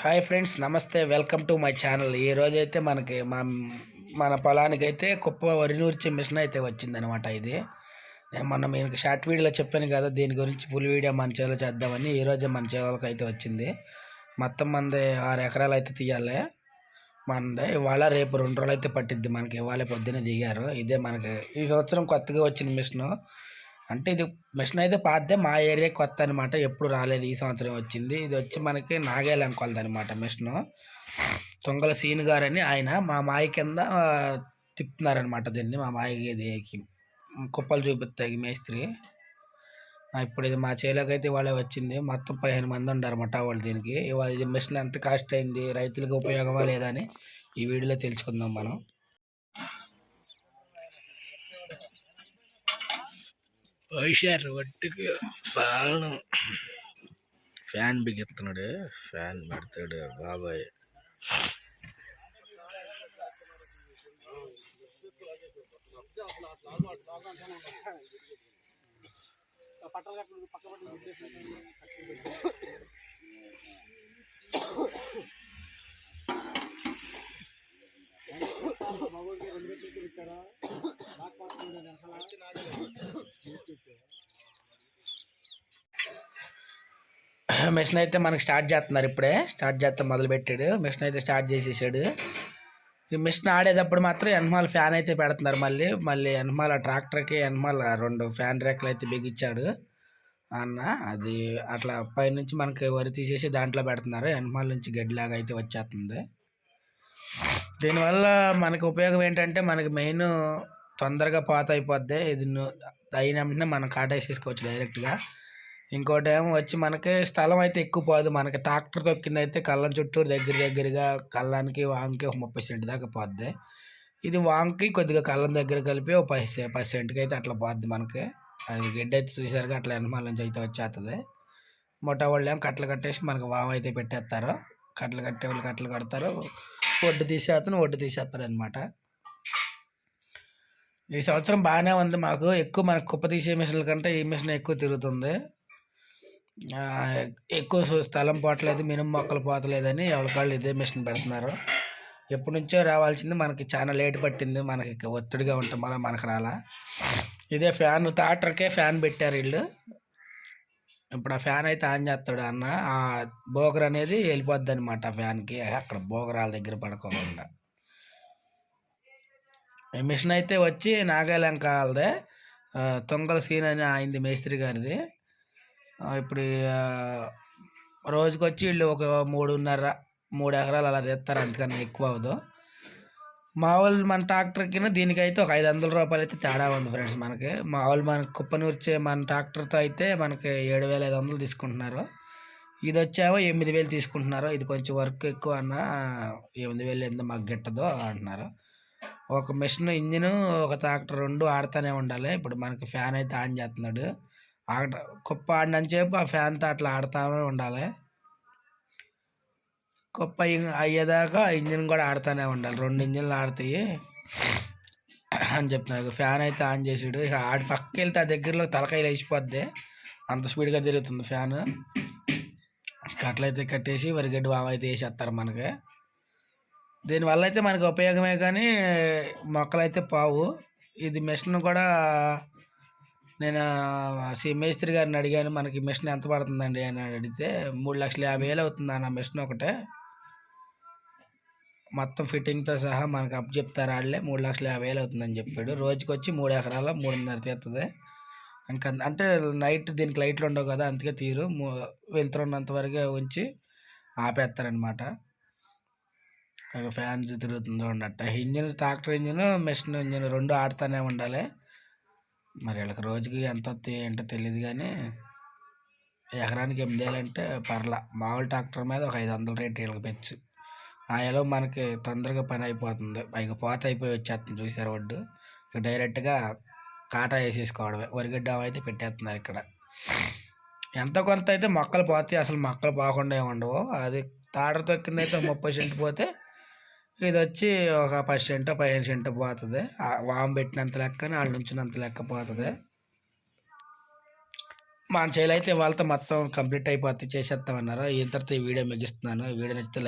Hi friends నమస్తే welcome to my channel. ఈ రోజైతే అయితే మనకి మా మన పొలానికి అయితే కుప్ప వరి నూర్చే మిషన్ అయితే వచ్చిందనమాట ఇది. నేను మొన్న మీకు షార్ట్ వీడియోలో చెప్పాను కదా దీని గురించి ఫుల్ వీడియో మన చేలో చేద్దామని ఈ రోజే మన చేలోకి అయితే వచ్చింది. మొత్తం మంది ఆరు ఎకరాలు అయితే తీయాలి. మనది ఇవాళ రేపు రెండు రోజులు అయితే పట్టిద్ది మనకి. ఇవాళ పొద్దున్నే దిగారు. ఇదే మనకి ఈ సంవత్సరం కొత్తగా వచ్చిన మిషన్. అంటే ఇది మిషన్ అయితే పాతే మా ఏరియా కొత్త అనమాట ఎప్పుడు రాలేదు ఈ సంవత్సరం వచ్చింది. ఇది వచ్చి మనకి నాగేలంకొలది అనమాట మిషను. తొంగల సీన్ గారని ఆయన మా మాయ కింద తిప్పుతున్నారనమాట దీన్ని. మా మాయకి కుప్పలు చూపిస్తాయి మేస్త్రి. ఇప్పుడు ఇది మా చేలోకి అయితే ఇవాళే వచ్చింది. మొత్తం పదిహేను మంది ఉండారన్నమాట వాళ్ళు దీనికి. ఇవాళ ఇది మిషన్ ఎంత కాస్ట్ అయింది రైతులకు ఉపయోగమా లేదా అని ఈ వీడియోలో తెలుసుకుందాం మనం. వైశారు ఒట్టుకు ఫ్యాన్. ఫ్యాన్ బిగిస్తున్నాడు ఫ్యాన్ పెడతాడు. బాబాయ్. మిషన్ అయితే మనకి స్టార్ట్ చేస్తున్నారు ఇప్పుడే. స్టార్ట్ చేస్తే మొదలు పెట్టాడు మిషన్ అయితే స్టార్ట్ చేసేసాడు. ఈ మిషన్ ఆడేటప్పుడు మాత్రం ఎన్మాల్ ఫ్యాన్ అయితే పెడుతున్నారు మళ్ళీ. మళ్ళీ ఎన్మాల్ ట్రాక్టర్కి ఎన్మాల్ రెండు ఫ్యాన్ రేకులు అయితే బిగించాడు. అన్న అది అట్లా పైనుంచి మనకి వరి తీసేసి దాంట్లో పెడుతున్నారు. ఎన్మాల్ నుంచి గడ్డిలాగా అయితే వచ్చేస్తుంది. దీనివల్ల మనకి ఉపయోగం ఏంటంటే మనకి మెయిన్ తొందరగా పాత అయిపోద్ది ఇది అయిన వెంటనే మనం కాటేసేసుకోవచ్చు డైరెక్ట్గా. ఇంకోటి ఏమో వచ్చి మనకి స్థలం అయితే ఎక్కువ పోదు. మనకి ట్రాక్టర్ తొక్కింది అయితే కళ్ళం చుట్టూ దగ్గర దగ్గరగా కళ్ళానికి వాంకి ఒక ముప్పై సెంట్ దాకా పోద్ది. ఇది వాంకి కొద్దిగా కళ్ళం దగ్గర కలిపి ఒక పది పది సెంట్కి అయితే అట్లా పోద్ది మనకి. అది గడ్డ అయితే చూసారుగా అట్లా వెనమాల నుంచి అయితే వచ్చేస్తుంది మొట్ట వాళ్ళు ఏమో కట్టలు కట్టేసి మనకి వామ అయితే పెట్టేస్తారు కట్టలు కట్టే వాళ్ళు కట్టలు కడతారు. ఒడ్డు తీసేస్తాను ఒడ్డు తీసేస్తాడు అనమాట ఈ సంవత్సరం బాగానే ఉంది మాకు. ఎక్కువ మనకు కుప్ప తీసే మిషన్ల కంటే ఈ మిషన్ ఎక్కువ తిరుగుతుంది. ఎక్కువ స్థలం పోవట్లేదు మినిమం మొక్కలు పోతలేదని ఎవరికాళ్ళు ఇదే మిషన్ పెడుతున్నారు. ఎప్పటి నుంచో రావాల్సింది మనకి చాలా లేట్ పట్టింది మనకి ఒత్తిడిగా ఉంటాం మళ్ళీ మనకు రాలా. ఇదే ఫ్యాన్ థాటర్కే ఫ్యాన్ పెట్టారు వీళ్ళు. ఇప్పుడు ఆ ఫ్యాన్ అయితే ఆన్ చేస్తాడు అన్న ఆ బోగర్ అనేది వెళ్ళిపోద్ది అనమాట ఫ్యాన్కి అక్కడ బోగరాల దగ్గర పడుకోకుండా. మిషన్ అయితే వచ్చి నాగాలంక వాళ్ళదే తొంగల సీన్ అని అయింది మేస్త్రి గారిది. ఇప్పుడు రోజుకొచ్చి వీళ్ళు ఒక మూడున్నర మూడు ఎకరాలు అలా తెస్తారు అంతకన్నా ఎక్కువ అవ్వదు మామూలు మన ట్రాక్టర్కి దీనికైతే ఒక ఐదు వందల రూపాయలు అయితే తేడా ఉంది ఫ్రెండ్స్ మనకి. మామూలు మన కుప్పనూర్చే మన ట్రాక్టర్తో అయితే మనకి ఏడు వేల ఐదు వందలు తీసుకుంటున్నారు. ఇది వచ్చామో ఎనిమిది వేలు తీసుకుంటున్నారు. ఇది కొంచెం వర్క్ ఎక్కువ అన్న ఎనిమిది వేలు ఎంత మాకు గిట్టదో అంటున్నారు. ఒక మిషన్ ఇంజిన్ ఒక ట్రాక్టర్ రెండు ఆడుతూనే ఉండాలి. ఇప్పుడు మనకి ఫ్యాన్ అయితే ఆన్ చేస్తున్నాడు. ఆడ కుప్ప ఆడినంతసేపు ఆ ఫ్యాన్తో అట్లా ఆడుతూనే ఉండాలి. కుప్ప అయ్యేదాకా ఇంజిన్ కూడా ఆడుతూనే ఉండాలి. రెండు ఇంజిన్లు ఆడతాయి. అని చెప్తున్నాడు ఫ్యాన్ అయితే ఆన్ చేసాడు. ఇక ఆడి పక్కకి వెళ్తే ఆ దగ్గరలో తలకాయ లేచిపోద్ది. అంత స్పీడ్గా తిరుగుతుంది ఫ్యాన్. కట్లయితే కట్టేసి వరిగడ్డి వామ అయితే వేసేస్తారు మనకి. దీనివల్ల అయితే మనకి ఉపయోగమే కానీ మొక్కలైతే పావు. ఇది మిషన్ కూడా నేను సి మేస్త్రి గారిని అడిగాను మనకి మిషన్ ఎంత పడుతుందండి? అని అడిగితే మూడు లక్షల యాభై వేలు అవుతుంది అన్న మిషన్ ఒకటే. మొత్తం ఫిట్టింగ్తో సహా మనకి అప్ చెప్తారు వాళ్ళే మూడు లక్షల యాభై వేలు అవుతుందని చెప్పాడు. రోజుకి వచ్చి మూడు ఎకరాల మూడున్నర తీస్తుంది ఇంకా అంటే నైట్ దీనికి లైట్లు ఉండవు కదా అందుకే తీరు. ము- వెళ్తున్నంత వరకే ఉంచి ఆపేస్తారనమాట ఫ్యాన్ తిరుగుతుంది ఉండట engine tractor engine machine engine రెండు ఆడుతూనే ఉండాలి. మరి వీళ్ళకి రోజుకి ఎంత వస్తాయి ఏంటో తెలియదు కానీ ఎకరానికి ఎనిమిది వేలు అంటే పర్లా. మామూలు ట్రాక్టర్ మీద ఒక ఐదు వందల రేటు వీళ్ళకి పెంచు. ఆయాలో మనకి తొందరగా పని అయిపోతుంది. పైకి పోత అయిపోయి వచ్చేస్తుంది చూసారు వడ్డు డైరెక్ట్గా కాటా వేసేసుకోవడమే. వరిగడ్డ అయితే పెట్టేస్తున్నారు ఇక్కడ. ఎంత కొంత అయితే మొక్కలు పోతాయి. అసలు మొక్కలు పోకుండా ఏమి ఉండవు. అది తాడతో కింద అయితే ముప్పై సెంట్ పోతే ఇది వచ్చి ఒక పది సెంట్ పదిహేను సెంట్ పోతుంది. వామ్ వాము పెట్టినంత లెక్క వాళ్ళ నుంచినంత లెక్క పోతుంది. మన చేలు అయితే వాళ్ళతో మొత్తం కంప్లీట్ అయిపోతే చేసేస్తామన్నారు ఇంతటితో ఈ వీడియో మిగిస్తున్నాను. ఈ వీడియో నచ్చితే లైక్